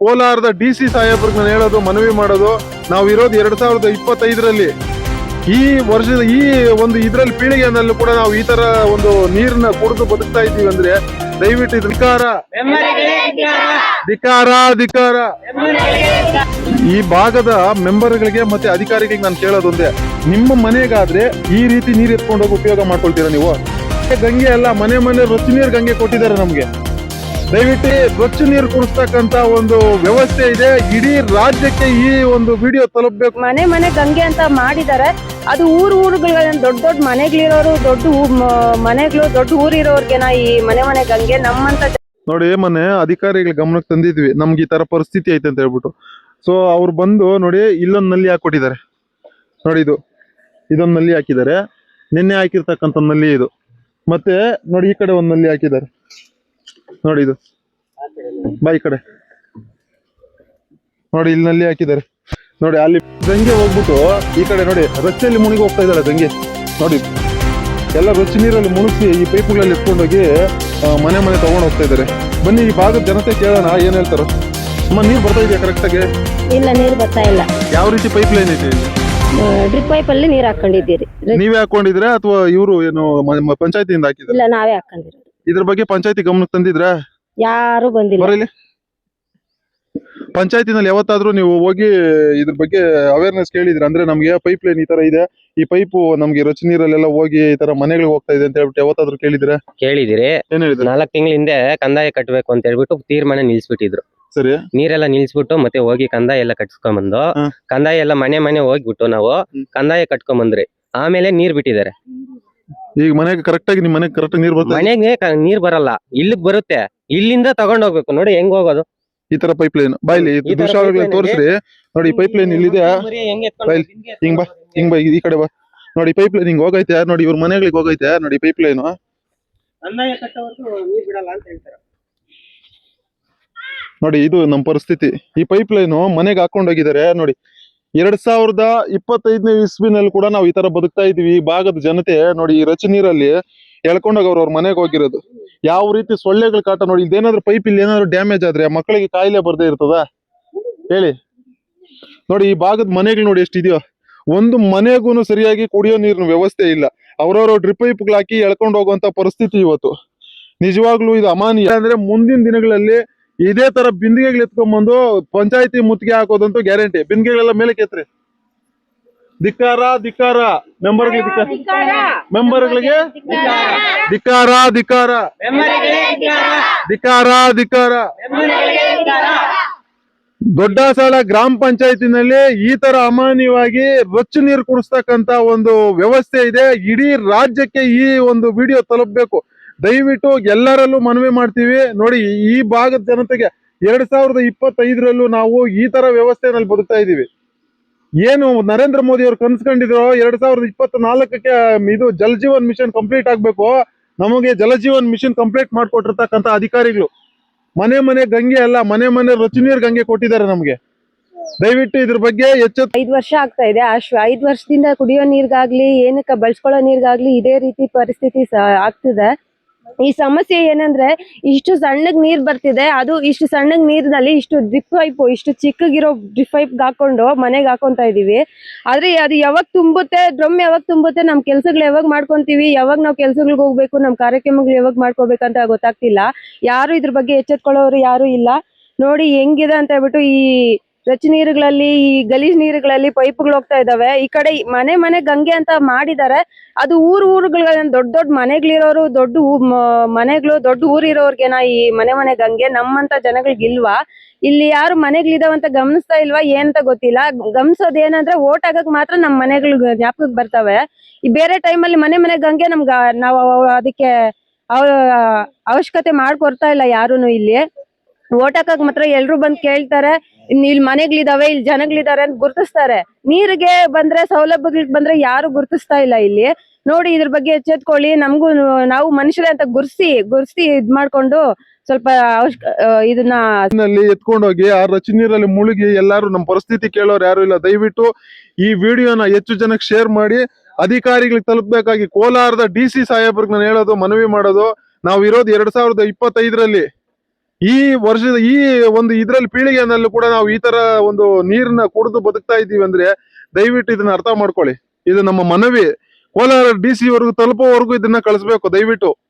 ಕೋಲಾರದ D C ಸಾಹೇಬ್ರಿಗೆ ನಾನು ಹೇಳೋದು, ಮನವಿ ಮಾಡೋದು, ನಾವು ಇರೋದು ಎರಡ್ ಸಾವಿರದ ಇಪ್ಪತ್ತೈದರಲ್ಲಿ. ಈ ವರ್ಷದ ಈ ಒಂದು ಇದರಲ್ಲಿ ಪೀಳಿಗೆಯಲ್ಲೂ ಕೂಡ ನಾವು ಈ ತರ ಒಂದು ನೀರನ್ನ ಕುಡಿದು ಬದುಕ್ತಾ ಇದ್ದೀವಿ ಅಂದ್ರೆ ದಯವಿಟ್ಟು ಧಿಕಾರ ಧಿಕಾರ ಧಿಕಾರ ಈ ಭಾಗದ ಮೆಂಬರ್ಗಳಿಗೆ ಮತ್ತೆ ಅಧಿಕಾರಿಗಳಿಗೆ ನಾನು ಕೇಳೋದೊಂದೇ ನಿಮ್ಮ ಮನೆಗಾದ್ರೆ ಈ ರೀತಿ ನೀರು ಎತ್ಕೊಂಡು ಹೋಗಿ ಉಪಯೋಗ ಮಾಡ್ಕೊಳ್ತೀರಾ ನೀವು? ಗಂಗೆ ಅಲ್ಲ, ಮನೆ ಮನೆ ರೊಚ್ಚು ನೀರು ಗಂಗೆ ಕೊಟ್ಟಿದ್ದಾರೆ ನಮ್ಗೆ. ದಯವಿಟ್ಟು ಸ್ವಚ್ಛ ನೀರು ಕುಡಿಸ್ತಕ್ಕಂತ ಒಂದು ವ್ಯವಸ್ಥೆ ಇದೆ. ಇಡೀ ರಾಜ್ಯಕ್ಕೆ ಈ ಒಂದು ವಿಡಿಯೋ ತಲುಪಬೇಕು. ಮನೆ ಮನೆ ಗಂಗೆ ಅಂತ ಮಾಡಿದ್ದಾರೆ ಅದು ಊರು ಊರುಗಳ ದೊಡ್ಡ ದೊಡ್ಡ ಮನೆಗಳಿರೋರು ದೊಡ್ಡ ಮನೆಗಳು ದೊಡ್ಡ ಊರಿರೋರ್ಗೆನ ಈ ಮನೆ ಮನೆ ಗಂಗೆ ನಮ್ಮಂತ ನೋಡಿ ಮೊನ್ನೆ ಅಧಿಕಾರಿಗಳ ಗಮನಕ್ಕೆ ತಂದಿದ್ವಿ. ನಮ್ಗೆ ಈ ತರ ಪರಿಸ್ಥಿತಿ ಐತೆ ಅಂತ ಹೇಳ್ಬಿಟ್ಟು. ಸೊ ಅವ್ರು ಬಂದು ನೋಡಿ ಇಲ್ಲೊಂದು ನಲ್ಲಿ ಹಾಕೊಟ್ಟಿದ್ದಾರೆ. ನೋಡಿ ಇದು. ಇದೊಂದು ನಲ್ಲಿ ಹಾಕಿದ್ದಾರೆ. ನಿನ್ನೆ ಹಾಕಿರ್ತಕ್ಕಂಥ ನಲ್ಲಿ ಇದು. ಮತ್ತೆ ನೋಡಿ ಈ ಕಡೆ ಒಂದು ನಲ್ಲಿ ಹಾಕಿದ್ದಾರೆ. ನೋಡಿ ಇದು. ಬಾ ಈ ಕಡೆ. ನೋಡಿ ಇಲ್ಲಿ ನಲ್ಲಿ ಹಾಕಿದ್ದಾರೆ. ನೋಡಿ ಅಲ್ಲಿ ಗಂಗೆ ಹೋಗ್ಬಿಟ್ಟು ಈ ಕಡೆ ನೋಡಿ ರಸ್ತೆಯಲ್ಲಿ ಮುಳುಗಿ ಹೋಗ್ತಾ ಇದ್ದಾರೆ ಗಂಗೆ ನೋಡಿ ಎಲ್ಲ ರೊಚ್ಚಿ ನೀರಲ್ಲಿ ಮುಳುಗಿಸಿ ಈ ಪೈಪುಗಳಲ್ಲಿ ಎತ್ಕೊಂಡೋಗಿ ಹೋಗಿ ಮನೆ ಮನೆ ತಗೊಂಡು ಹೋಗ್ತಾ ಇದ್ದಾರೆ. ಬನ್ನಿ ಈ ಭಾಗದ ಜನತೆ ಕೇಳೋಣ ಏನ್ ಹೇಳ್ತಾರ. ಅಮ್ಮ ನೀರು ಬರ್ತಾ ಇದೆಯಾ ಕರೆಕ್ಟಾಗಿ ಇಲ್ಲ ನೀರು ಬರ್ತಾ ಇಲ್ಲ. ಯಾವ ರೀತಿ ಪೈಪ್ ಲೈನ್ ಇದೆ? ಇಲ್ಲಿ? ಡ್ರಿಪ್ ಪೈಪ್ ಅಲ್ಲಿ ನೀರ್ ಹಾಕೊಂಡಿದ್ದೀರಿ. ನೀವೇ ಹಾಕೊಂಡಿದ್ರೆ ಅಥವಾ ಇವರು ಏನು ಪಂಚಾಯತಿಯಿಂದ ಹಾಕಿದ್ರೆ ಇಲ್ಲ ನಾವೇ ಹಾಕೊಂಡಿರೋದು. ಇದ್ರ ಬಗ್ಗೆ ಪಂಚಾಯತಿ ಗಮನಕ್ಕೆ ತಂದಿದ್ರ? ಯಾರು ಬಂದಿಲ್ಲ. ಬರಲಿ. ಪಂಚಾಯತಿನಲ್ಲಿ ಯಾವತ್ತಾದ್ರೂ ನೀವು ಹೋಗಿ ಇದ್ರ ಬಗ್ಗೆ ಅವೇರ್ನೆಸ್ ಕೇಳಿದ್ರ ಅಂದ್ರೆ ನಮ್ಗೆ ಪೈಪ್ ಲೈನ್ ಈ ತರ ಇದೆ. ಈ ಪೈಪು ನಮ್ಗೆ ರಚ ನೀರಲ್ಲೆಲ್ಲ ಹೋಗಿ ಈ ತರ ಮನೆಗಳಿಗೆ ಹೋಗ್ತಾ ಇದೆ ಅಂತ ಹೇಳ್ಬಿಟ್ಟು ಯಾವತ್ತಾದ್ರೂ ಕೇಳಿದ್ರೆ? ಕೇಳಿದಿರಿ. ಏನ್ ಹೇಳಿದ್ರು? ನಾಲ್ಕ್ ತಿಂಗಳ ಹಿಂದೆ ಕಂದಾಯ ಕಟ್ಟಬೇಕು ಅಂತ ಹೇಳ್ಬಿಟ್ಟು ತೀರ್ಮಾನ ನಿಲ್ಸ್ಬಿಟ್ಟಿದ್ರು. ಸರಿ. ನೀರೆಲ್ಲ ನಿಲ್ಸ್ಬಿಟ್ಟು ಮತ್ತೆ ಹೋಗಿ ಕಂದಾಯ ಎಲ್ಲ ಕಟ್ಸ್ಕೊಂಬಂದು. ಕಂದಾಯ ಎಲ್ಲ ಮನೆ ಮನೆ ಹೋಗ್ಬಿಟ್ಟು ನಾವು ಕಂದಾಯ ಕಂದಾಯ ಕಟ್ಕೊಂಬಂದ್ರಿ. ಆಮೇಲೆ ನೀರ್ ಬಿಟ್ಟಿದ್ದಾರೆ. ಈಗ ಮನೆಗೆ ಕರೆಕ್ಟ್ ಆಗಿ ನಿಮ್ ಮನೆಗೆ ಕರೆಕ್ಟ್ ನೀರ್ ಬರುತ್ತೆ? ಮನೆಗೆ ಕ- ನೀರ್ ಬರಲ್ಲ. ಇಲ್ಲಿಗ್ ಬರುತ್ತೆ. ಇಲ್ಲಿಂದ ತಗೊಂಡ್ ಹೋಗ್ಬೇಕು. ನೋಡಿ ಹೆಂಗ್ ಹೋಗೋದು. ಈ ತರ ಪೈಪ್ ಲೈನ್ ಬಾಯ್ಲಿ ಈ ತರ ದೃಶ್ಯಾವಳಿಗಳು pipeline ತೋರಿಸ್ರಿ. ನೋಡಿ ಪೈಪ್ ಲೈನ್ ಇಲ್ಲಿದೆ. ಮರಿ ಹೆಂಗ್ ಎತ್ಕೊಂಡ್ ಬೈಲ್, ಹೋಗಿ ಹಿಂಗ್ ಬಾ ಹಿಂಗ್ ಬಾ ಈ ಕಡೆ ಬಾ. ನೋಡಿ ಪೈಪ್ ಲೈನ್ ಹಿಂಗ್ ಹೋಗೈತೆ. ನೋಡಿ ಇವ್ರ ಮನೆಗಳಿಗೆ ಹೋಗೈತೆ. ನೋಡಿ ಪೈಪ್ ಲೈನ್ ಕಂದಾಯ ಕಟ್ಟೋವರೆಗೂ ನೀರ್ ಬಿಡಲ್ಲ ಅಂತ ಹೇಳ್ತಾರೆ. ನೋಡಿ ಇದು ನಮ್ ಪರಿಸ್ಥಿತಿ. ಈ ಪೈಪ್ ಲೈನ್ ಮನೆಗೆ ಹಾಕೊಂಡು ಹೋಗಿದ್ದಾರೆ. ನೋಡಿ ಎರಡ್ ಸಾವಿರದ ಇಪ್ಪತ್ತೈದನೇ ಇಸ್ವಿನಲ್ಲಿ ಕೂಡ ನಾವು ಈ ತರ ಬದುಕ್ತಾ ಇದೀವಿ ಈ ಭಾಗದ ಜನತೆ ನೋಡಿ ಈ ರಚ ನೀರಲ್ಲಿ ಎಳ್ಕೊಂಡೋಗಿ ಅವ್ರ ಅವ್ರ ಮನೆಗೆ ಹೋಗಿರೋದು. ಯಾವ ರೀತಿ ಸೊಳ್ಳೆಗಳ ಕಾಟ ನೋಡಿ ಇದೇನಾದ್ರೂ ಪೈಪ್ ಇಲ್ಲಿ ಏನಾದ್ರು ಡ್ಯಾಮೇಜ್ ಆದ್ರೆ ಮಕ್ಕಳಿಗೆ ಕಾಯಿಲೆ ಬರ್ದೇ ಇರ್ತದ? ಹೇಳಿ. ನೋಡಿ ಈ ಭಾಗದ ಮನೆಗಳು ನೋಡಿ ಎಷ್ಟಿದೆಯೋ ಒಂದು ಮನೆಗೂ ಸರಿಯಾಗಿ ಕುಡಿಯೋ ನೀರಿನ ವ್ಯವಸ್ಥೆ ಇಲ್ಲ. ಅವ್ರವ್ರ ಡ್ರಿಪ್ ಪೈಪ್ಗಳು ಹಾಕಿ ಎಳ್ಕೊಂಡು ಹೋಗುವಂತ ಪರಿಸ್ಥಿತಿ ಇವತ್ತು. ನಿಜವಾಗ್ಲೂ ಇದು ಅಮಾನ್ಯ. ಅಂದ್ರೆ ಮುಂದಿನ ದಿನಗಳಲ್ಲಿ ಇದೇ ತರ ಬಿಂದಿಗೆಗಳು ಎತ್ಕೊಂಡ್ಬಂದು ಪಂಚಾಯತಿ ಮುತ್ತಿಗೆ ಹಾಕೋದಂತೂ ಗ್ಯಾರಂಟಿ. ಬಿಂದಿಗೆಗಳೆಲ್ಲ ಮೇಲೆ ಕೆತ್ರಿ. ಧಿಕ್ಕಾರ ಧಿಕ್ಕಾರ. ಮೆಂಬರ್ಗಳಿಗೆ ಧಿಕ್ಕಾರ. ಮೆಂಬರ್ಗಳಿಗೆ ಧಿಕ್ಕಾರ. ಧಿಕ್ಕಾರ ಧಿಕ್ಕಾರ. ಧಿಕ್ಕಾರ. ದೊಡ್ಡಸಾಳ ಗ್ರಾಮ ಪಂಚಾಯತಿನಲ್ಲಿ ಈ ತರ ಅಮಾನ್ಯವಾಗಿ ರೊಚ್ಚು ನೀರು ಕುಡಿಸ್ತಕ್ಕಂತ ಒಂದು ವ್ಯವಸ್ಥೆ ಇದೆ. ಇಡೀ ರಾಜ್ಯಕ್ಕೆ ಈ ಒಂದು ವಿಡಿಯೋ ತಲುಪಬೇಕು. ದಯವಿಟ್ಟು ಎಲ್ಲರಲ್ಲೂ ಮನವಿ ಮಾಡ್ತೀವಿ. ನೋಡಿ, ಈ ಭಾಗದ ಜನತೆಗೆ ಎರಡ್ ಸಾವಿರದ ಇಪ್ಪತ್ತೈದರಲ್ಲೂ ನಾವು ಈ ತರ ವ್ಯವಸ್ಥೆನಲ್ಲಿ ಬದುಕ್ತಾ ಇದೀವಿ ಏನು ನರೇಂದ್ರ ಮೋದಿ ಅವರು ಕನ್ಸ್ಕೊಂಡಿದ್ರು ಎರಡ್ ಸಾವಿರದ ಇಪ್ಪತ್ತ್ ನಾಲ್ಕಕ್ಕೆ ಇದು ಜಲ ಜೀವನ್ ಮಿಷನ್ ಕಂಪ್ಲೀಟ್ ಆಗ್ಬೇಕು. ನಮಗೆ ಜಲಜೀವನ್ ಮಿಷನ್ ಕಂಪ್ಲೀಟ್ ಮಾಡ್ಕೊಟ್ಟಿರ್ತಕ್ಕಂಥ ಅಧಿಕಾರಿಗಳು. ಮನೆ ಮನೆ ಗಂಗೆ ಅಲ್ಲ, ಮನೆ ಮನೆ ರುಚಿ ನೀರು ಗಂಗೆ ಕೊಟ್ಟಿದ್ದಾರೆ ನಮ್ಗೆ. ದಯವಿಟ್ಟು ಇದ್ರ ಬಗ್ಗೆ ಹೆಚ್ಚು ಐದು ವರ್ಷ ಆಗ್ತಾ ಇದೆ ಅಶ್ವ ಐದ್ ವರ್ಷದಿಂದ ಕುಡಿಯೋ ನೀರ್ಗಾಗ್ಲಿ, ಏನಕ್ಕ ಬಳಸ್ಕೊಳ್ಳೋ ನೀರ್ಗಾಗ್ಲಿ, ಇದೇ ರೀತಿ ಪರಿಸ್ಥಿತಿ ಆಗ್ತಿದೆ. ಈ ಸಮಸ್ಯೆ ಏನಂದ್ರೆ ಇಷ್ಟು ಸಣ್ಣಗ್ ನೀರ್ ಬರ್ತಿದೆ, ಅದು ಇಷ್ಟು ಸಣ್ಣಗ್ ನೀರಿನಲ್ಲಿ ಇಷ್ಟು ಡ್ರಿಪ್ ಪೈಪ್ ಇಷ್ಟು ಚಿಕ್ಕಗಿರೋ ಡ್ರಿಪ್ ಪೈಪ್ ಹಾಕೊಂಡು ಮನೆಗೆ ಹಾಕೊಂತ ಇದೀವಿ. ಆದ್ರೆ ಅದು ಯಾವಾಗ ತುಂಬುತ್ತೆ ಡ್ರಮ್ ಯಾವಾಗ ತುಂಬುತ್ತೆ ನಮ್ ಕೆಲ್ಸಗಳು ಯಾವಾಗ ಮಾಡ್ಕೊಂತೀವಿ, ಯಾವಾಗ ನಾವು ಕೆಲ್ಸಗಳಿಗೆ ಹೋಗ್ಬೇಕು, ನಮ್ ಕಾರ್ಯಕ್ರಮಗಳು ಯಾವಾಗ ಮಾಡ್ಕೋಬೇಕಂತ ಗೊತ್ತಾಗ್ತಿಲ್ಲ. ಯಾರು ಇದ್ರ ಬಗ್ಗೆ ಎಚ್ಚೆತ್ಕೊಳ್ಳೋರು ಯಾರು ಇಲ್ಲ. ನೋಡಿ ಹೆಂಗಿದೆ ಅಂತ ಹೇಳ್ಬಿಟ್ಟು ಈ ರಚ ನೀರುಗಳಲ್ಲಿ, ಈ ಗಲೀಜ್ ನೀರುಗಳಲ್ಲಿ ಪೈಪ್ಗಳು ಹೋಗ್ತಾ ಇದಾವೆ. ಈ ಕಡೆ ಮನೆ ಮನೆ ಗಂಗೆ ಅಂತ ಮಾಡಿದ್ದಾರೆ. ಅದು ಊರು ಊರುಗಳ ದೊಡ್ಡ ದೊಡ್ಡ ಮನೆಗಳಿರೋರು, ದೊಡ್ಡ ಮನೆಗಳು, ದೊಡ್ಡ ಊರಿರೋರ್ಗೆನ ಈ ಮನೆ ಮನೆ ಗಂಗೆ ನಮ್ಮಂತ ಜನಗಳಿಗಿಲ್ವಾ ಇಲ್ಲಿ ಯಾರು ಮನೆಗಳಿದಾವಂತ ಗಮನಿಸ್ತಾ ಇಲ್ವಾ? ಏನಂತ ಗೊತ್ತಿಲ್ಲ. ಗಮನಿಸೋದು ಏನಂದ್ರೆ ಓಟ್ ಆಗಕ್ ಮಾತ್ರ ನಮ್ ಮನೆಗಳು ಜ್ಞಾಪಕಕ್ಕೆ ಬರ್ತವೆ. ಈ ಬೇರೆ ಟೈಮ್ ಅಲ್ಲಿ ಮನೆ ಮನೆ ಗಂಗೆ ನಮ್ಗ, ನಾವು ಅದಕ್ಕೆ ಅವ- ಅವಶ್ಯಕತೆ ಮಾಡ್ಕೊಡ್ತಾ ಇಲ್ಲ ಯಾರುನು ಇಲ್ಲಿ. ಓಟ್ ಹಾಕಕ್ ಮಾತ್ರ ಎಲ್ರು ಬಂದ್ ಕೇಳ್ತಾರೆ. ಇಲ್ಲಿ ಮನೆಗಳಿದಾವೆ ಇಲ್ಲಿ ಜನಗಳಿದಾರೆ ಅಂತ ಗುರ್ತಿಸ್ತಾರೆ. ನೀರಿಗೆ ಬಂದ್ರೆ ಸೌಲಭ್ಯಗಳಿಗೆ ಬಂದ್ರೆ ಯಾರು ಗುರ್ತಿಸ್ತಾ ಇಲ್ಲ ಇಲ್ಲಿ. ನೋಡಿ ಇದ್ರ ಬಗ್ಗೆ ಎಚ್ಚೆತ್ಕೊಳ್ಳಿ. ನಮಗೂ ನಾವು ಮನುಷ್ಯರೇ ಅಂತ ಗುರ್ಸಿ ಗುರ್ಸಿ ಇದ್ ಮಾಡ್ಕೊಂಡು ಸ್ವಲ್ಪ ಇದನ್ನ ಎತ್ಕೊಂಡೋಗಿ, ಆ ರಚಿ ನೀರಲ್ಲಿ ಮುಳುಗಿ ಎಲ್ಲಾರು ನಮ್ಮ ಪರಿಸ್ಥಿತಿ ಕೇಳೋರು ಯಾರು ಇಲ್ಲ. ದಯವಿಟ್ಟು ಈ ವಿಡಿಯೋನ ಹೆಚ್ಚು ಜನಕ್ಕೆ ಶೇರ್ ಮಾಡಿ ಅಧಿಕಾರಿಗಳಿಗೆ ತಲುಪಬೇಕಾಗಿ ಕೋಲಾರದ ಡಿ ಸಿ ಸಾಹೇಬ್ರಿಗೆ ನಾನು ಹೇಳೋದು, ಮನವಿ ಮಾಡೋದು, ನಾವು ಇರೋದು ಎರಡ್ ಸಾವಿರದ ಇಪ್ಪತ್ತೈದರಲ್ಲಿ. ಈ ವರ್ಷದ ಈ ಒಂದು ಇದ್ರಲ್ಲಿ ಪೀಳಿಗೆನಲ್ಲೂ ಕೂಡ ನಾವು ಈ ತರ ಒಂದು ನೀರನ್ನ ಕುಡಿದು ಬದುಕ್ತಾ ಇದ್ದೀವಿ ಅಂದ್ರೆ ದಯವಿಟ್ಟು ಇದನ್ನ ಅರ್ಥ ಮಾಡ್ಕೊಳ್ಳಿ. ಇದು ನಮ್ಮ ಮನವಿ. ಕೋಲಾರ ಡಿ ಸಿ ವರ್ಗು ತಲುಪೋವರೆಗೂ ಇದನ್ನ ಕಳಿಸ್ಬೇಕು. ದಯವಿಟ್ಟು.